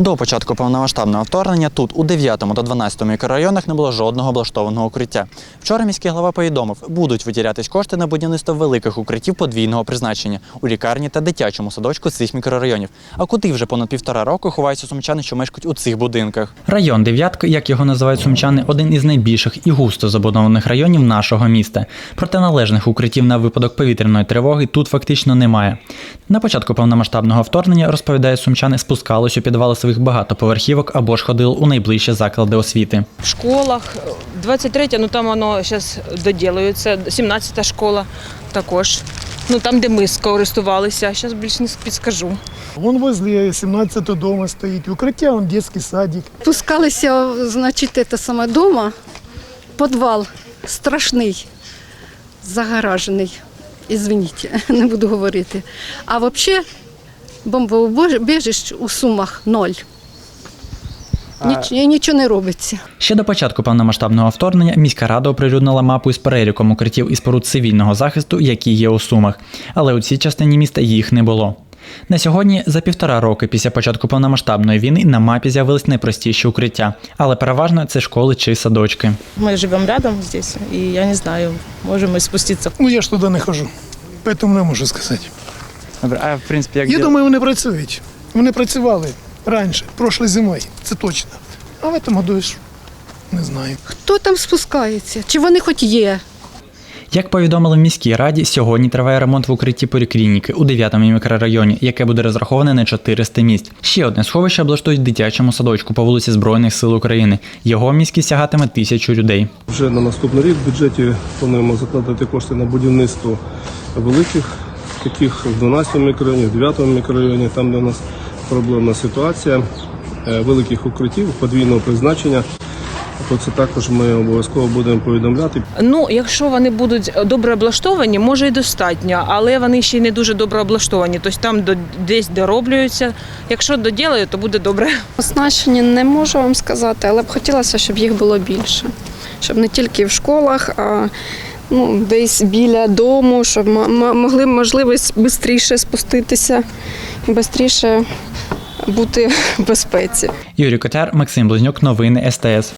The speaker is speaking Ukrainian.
До початку повномасштабного вторгнення тут у 9 та 12 мікрорайонах не було жодного облаштованого укриття. Вчора міський голова повідомив, будуть виділятись кошти на будівництво великих укриттів подвійного призначення у лікарні та дитячому садочку цих мікрорайонів. А куди вже понад півтора року ховаються сумчани, що мешкають у цих будинках? Район Дев'ятка, як його називають сумчани, один із найбільших і густо забудованих районів нашого міста. Проте належних укриттів на випадок повітряної тривоги тут фактично немає. На початку повномасштабного вторгнення, розповідають сумчани, спускались у підвали своїх багатоповерхівок або ж ходили у найближчі заклади освіти. В школах 23, ну там воно зараз доділюється, 17-та школа також. Ну там, де ми скористувалися, зараз більше не підскажу. Вон возле 17 дома стоит. Укрытие, он детский садик. Пускалися, значить, це саме дома, підвал страшний, загоражений. Ізвиніть, не буду говорити. А взагалі бомбоубіжищ у Сумах ноль. Ніч, нічого не робиться. Ще до початку повномасштабного вторгнення міська рада оприлюднила мапу із переліком укриттів і споруд цивільного захисту, які є у Сумах, але у цій частині міста їх не було. На сьогодні, за півтора роки після початку повномасштабної війни, на мапі з'явились найпростіші укриття, але переважно це школи чи садочки. Мы живем рядом здесь, и я не знаю, можем мы спуститься. Ну я ж туди не хожу. Поэтому не можу сказати. Добре, а в принципі, як Я думаю, вони працюють. Вони працювали раніше, прошлої зимою, це точно. А в этом году ж не знаю. Хто там спускається? Чи вони хоч є? Як повідомили в міській раді, сьогодні триває ремонт в укритті поліклініки у 9-му мікрорайоні, яке буде розраховане на 400 місць. Ще одне сховище облаштують в дитячому садочку по вулиці Збройних сил України. Його міськість сягатиме тисячу людей. Вже на наступний рік в бюджеті плануємо закладати кошти на будівництво великих, таких в 12 мікрорайоні, в 9 мікрорайоні, там де у нас проблемна ситуація, е, великих укриттів подвійного призначення. То це також ми обов'язково будемо повідомляти. Ну, якщо вони будуть добре облаштовані, може і достатньо, але вони ще й не дуже добре облаштовані. Тобто там до, десь дороблюються. Якщо доділають, то буде добре. Оснащені не можу вам сказати, але б хотілося, щоб їх було більше. Щоб не тільки в школах, а ну, десь біля дому, щоб могли можливість швидше спуститися і швидше бути в безпеці. Юрій Котяр, Максим Близнюк, новини СТС.